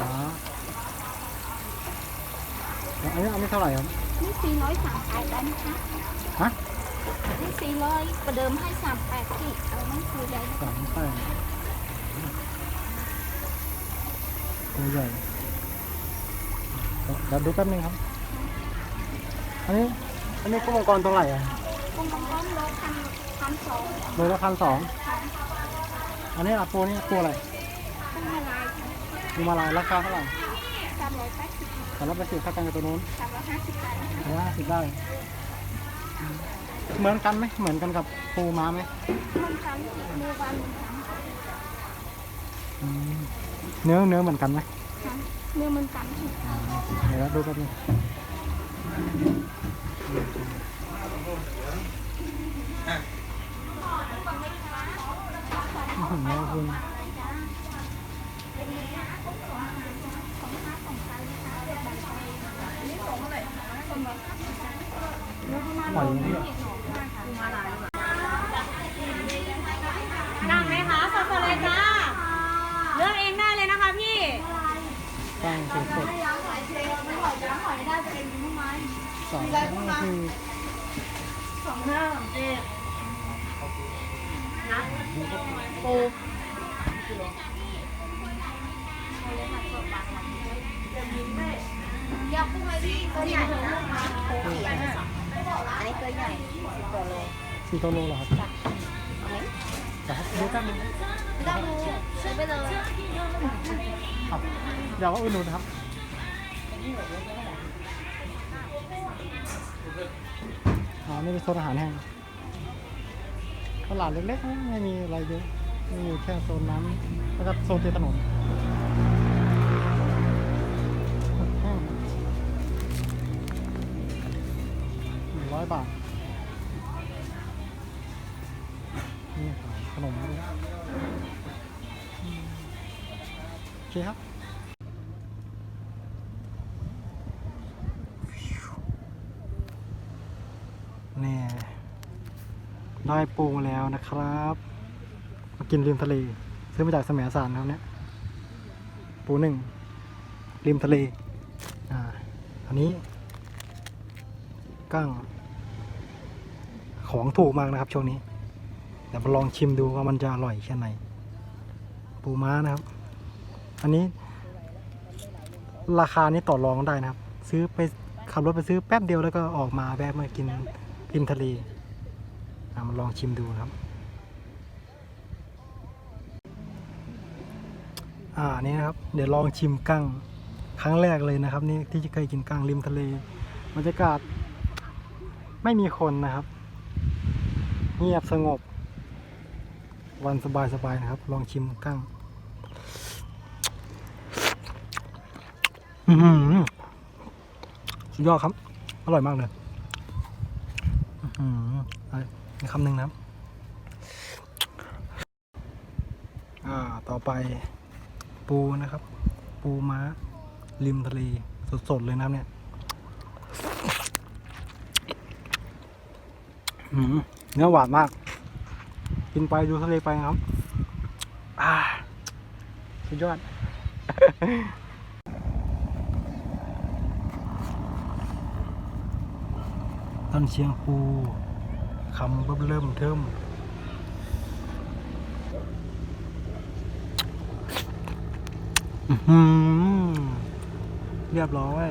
อันนี้อันนี้เท่าไหร่ครับนี่สี่ร้อยสามแปดได้ไหมคะฮะนี่สี่ร้อยประเดิมให้สามแปดที่เอาไม่คุยใหญ่สามแปดตัวใหญ่เดี๋ยวดูแป๊บนึงครับ อันนี้ อันนี้กุ้งมังกรตัวไหร่อะกุ้งมังกรโลพันพันสองโลละพันสอง อันนี้อะตัวนี้ตัวอะไรกุ้ม่น้ ปูมาลายราคาเท่าไหร่สามร้อยแปดสิบสำหรับไปสิบถ้ากันกับตัวนู้นสามร้อยห้าสิบได้นะคะร้อยห้าสิบได้ เหมือนกันไหมเหมือนกันกับปูม้าไหมมันกันเนื้อวันมันกันอืมเนื้อเนื้อเหมือนกันไหมเนื้อมันกันเดี๋ยวดูแป๊บนึงอื้อหือแม่คุณ หอยนี่นั่งไหมคะสดๆเลยจ้าเลือกเองได้เลยนะคะพี่ตั้งสดสดสองคือสองห้าเจ็ดนะปู ตัวใหญ่นะอันนี้ตัวใหญ่ตัวโลสี่ตัวโลเหรอครับเอาไหมแต่ดูแป๊บนึงไม่ต้องดูซื้อไปเลยครับเดี๋ยวว่าอุ่นหนูนะครับอ๋อนี่เป็นโซนอาหารแห้งตลาดเล็กๆนะไม่มีอะไรเยอะมีอยู่แค่โซนน้ำแล้วก็โซนเตียถนน บาท นี่ขายขนมด้วยอืมโอเคครับนี่ได้ปูมาแล้วนะครับ มากินริมทะเล ซื้อมาจากสมัยสารครับเนี่ย ปูหนึ่งริมทะเล อ่า อันนี้กั้ง ของถูกมากนะครับช่วงนี้เดี๋ยวมาลองชิมดูว่ามันจะอร่อยแค่ไหน ปูม้านะครับ อันนี้ ราคานี้ต่อรองได้นะครับ ซื้อไปขับรถไปซื้อแป๊บเดียวแล้วก็ออกมาแวะมากินริมทะเลมาลองชิมดูครับ อ่านี่นะครับ เดี๋ยวลองชิมกั้งครั้งแรกเลยนะครับ นี่ที่จะเคยกินกั้งริมทะเลบรรยากาศไม่มีคนนะครับ เงียบสงบ วันสบายๆนะครับ ลองชิมกั้งสุดยอดครับ อร่อยมากเลยอีกคำหนึ่งนะครับ อ่า ต่อไปปูนะครับ ปูม้า ริมทะเล สด ๆ เลยนะครับเนี่ย อื้อหือ เนื้อหวานมาก กินไปดูทะเลไปครับ อ่า สุดยอดต้นเชียงปูคำเบิ่มเริ่มเทิมเรียบร้อย